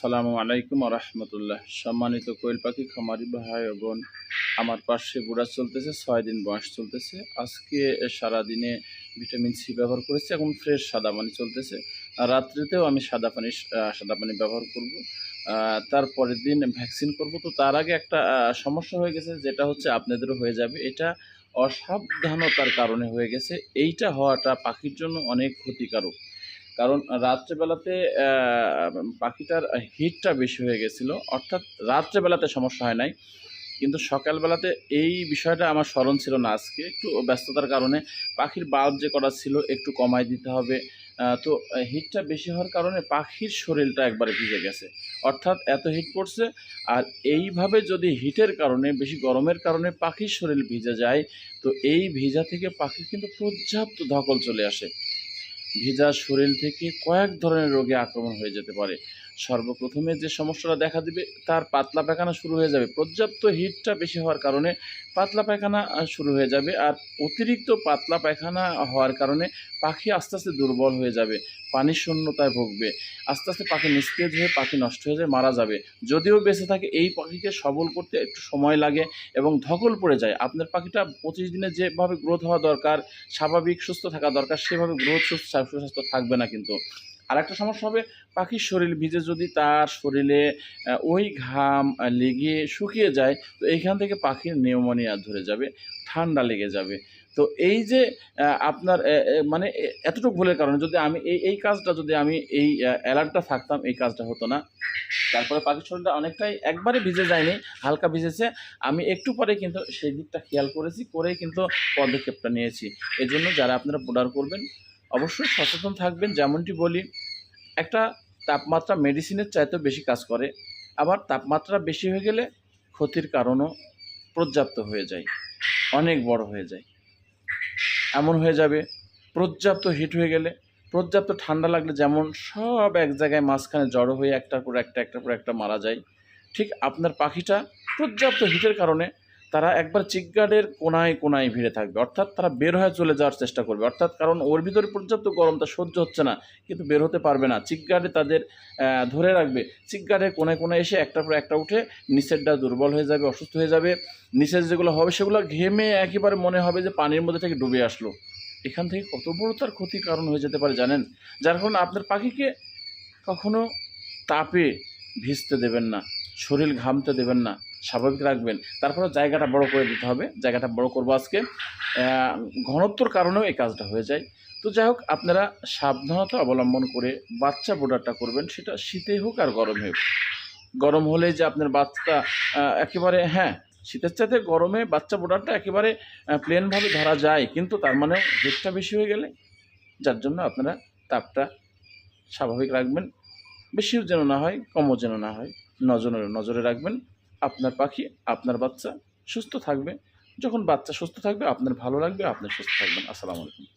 সালামু আলাইকুম রহমতুল্লাহ। সম্মানিত কোয়েল পাখি, খামারি ভাই বোন, আমার পাশে বুড়া চলতেছে, ছয় দিন বয়স চলতেছে। আজকে সারাদিনে ভিটামিন সি ব্যবহার করেছি এখন ফ্রেশ সাদা পানি চলতেছে। রাত্রিতেও আমি সাদা পানি সাদা পানি ব্যবহার করব। তারপরের দিন ভ্যাকসিন করব। তো তার আগে একটা সমস্যা হয়ে গেছে, যেটা হচ্ছে আপনাদেরও হয়ে যাবে। এটা অসাবধানতার কারণে হয়ে গেছে। এইটা হওয়াটা পাখির জন্য অনেক ক্ষতিকারক। কারণ রাত্রেবেলাতে পাখিটার হিটটা বেশি হয়ে গেছিল। অর্থাৎ রাত্রেবেলাতে সমস্যা হয় নাই। কিন্তু সকালবেলাতে এই বিষয়টা আমার স্মরণ ছিল না আজকে। একটু ব্যস্ততার কারণে পাখির বাল্ব যে করা ছিল একটু কমাই দিতে হবে। তো হিটটা বেশি হওয়ার কারণে পাখির শরীরটা একবারে ভিজে গেছে। অর্থাৎ এত হিট পড়ছে, আর এইভাবে যদি হিটের কারণে, বেশি গরমের কারণে পাখির শরীর ভিজে যায়, তো এই ভিজা থেকে পাখির কিন্তু পর্যাপ্ত ধকল চলে আসে। ভিজা শরীর থেকে কয়েক ধরনের রোগে আক্রমণ হয়ে যেতে পারে। সর্বপ্রথমে যে সমস্যাটা দেখা দিবে, তার পাতলা পায়খানা শুরু হয়ে যাবে। পর্যাপ্ত হিটটা বেশি হওয়ার কারণে পাতলা পায়খানা শুরু হয়ে যাবে আর অতিরিক্ত পাতলা পায়খানা হওয়ার কারণে পাখি আস্তে আস্তে দুর্বল হয়ে যাবে পানির শূন্যতায় ভুগবে। আস্তে আস্তে পাখি নিস্তেজ হয়ে পাখি নষ্ট হয়ে যায়, মারা যাবে। যদিও বেঁচে থাকে, এই পাখিকে সবল করতে একটু সময় লাগে এবং ধকল পড়ে যায়। আপনার পাখিটা পঁচিশ দিনে যেভাবে গ্রোথ হওয়া দরকার, স্বাভাবিক সুস্থ থাকা দরকার, সেভাবে গ্রোথ সুস্থ, সুস্বাস্থ্য থাকবে না কিন্তু। আর একটা সমস্যা হবে, পাখির শরীর ভিজে যদি তার শরীরে ওই ঘাম লেগে শুকিয়ে যায়, তো এইখান থেকে পাখির নিউমোনিয়া ধরে যাবে, ঠান্ডা লেগে যাবে। তো এই যে আপনার মানে এতটুকু ভুলের কারণে যদি আমি এই এই কাজটা যদি আমি এই অ্যালার্টটা থাকতাম, এই কাজটা হতো না। তারপরে পাখির শরীরটা অনেকটাই একবারে ভিজে যায়নি, হালকা ভিজেছে। আমি একটু পরে কিন্তু সেই দিকটা খেয়াল করেছি, করেই কিন্তু পদক্ষেপটা নিয়েছি। এই জন্য যারা আপনারা প্রোডার করবেন অবশ্যই সচেতন থাকবেন, যেমনটি বলি, একটা তাপমাত্রা মেডিসিনের চাইতেও বেশি কাজ করে, আবার তাপমাত্রা বেশি হয়ে গেলে ক্ষতির কারণও পর্যাপ্ত হয়ে যায়, অনেক বড় হয়ে যায়। এমন হয়ে যাবে, পর্যাপ্ত হিট হয়ে গেলে, পর্যাপ্ত ঠান্ডা লাগলে যেমন সব এক জায়গায় মাঝখানে জড়ো হয়ে একটার পর একটা, একটার পর একটা মারা যায়, ঠিক আপনার পাখিটা পর্যাপ্ত হিটের কারণে তারা একবার চিকগার্ডের কোনায় কোনায় ভিড়ে থাকবে। অর্থাৎ তারা বের হয়ে চলে যাওয়ার চেষ্টা করবে। অর্থাৎ কারণ ওর ভিতরে পর্যাপ্ত গরমটা সহ্য হচ্ছে না, কিন্তু বের হতে পারবে না। চিকগার্ডে তাদের ধরে রাখবে। চিকগার্ডের কোনায় কোনায় এসে একটার পর একটা উঠে নিচেরটা দুর্বল হয়ে যাবে, অসুস্থ হয়ে যাবে। নিচের যেগুলো হবে সেগুলো ঘেমে একেবারে মনে হবে যে পানির মধ্যে থেকে ডুবে আসলো। এখান থেকে কত বড় তার ক্ষতির কারণ হয়ে যেতে পারে জানেন? যার কারণে আপনার পাখিকে কখনো তাপে ভিজতে দেবেন না, শরীর ঘামতে দেবেন না। স্বাভাবিক রাখবেন। তারপরে জায়গাটা বড় করে দিতে হবে। জায়গাটা বড় করব আজকে। ঘনত্বর কারণেও এই কাজটা হয়ে যায়। তো যাই হোক, আপনারা সাবধানতা অবলম্বন করে বাচ্চা বোর্ডারটা করবেন। সেটা শীতে হোক আর গরমে হোক। গরম হলে যে আপনার বাচ্চা একেবারে হ্যাঁ শীতের চাইতে গরমে বাচ্চা বোর্ডারটা একেবারে প্লেনভাবে ধরা যায়। কিন্তু তার মানে হিটটা বেশি হয়ে গেলে যার জন্য আপনারা তাপটা স্বাভাবিক রাখবেন। বেশিও যেন না হয়, কমও যেন না হয় নজরে নজরে রাখবেন। আপনার পাখি, আপনার বাচ্চা সুস্থ থাকবে। যখন বাচ্চা সুস্থ থাকবে, আপনার ভালো লাগবে আপনার সুস্থ থাকবেন। আসসালামু আলাইকুম।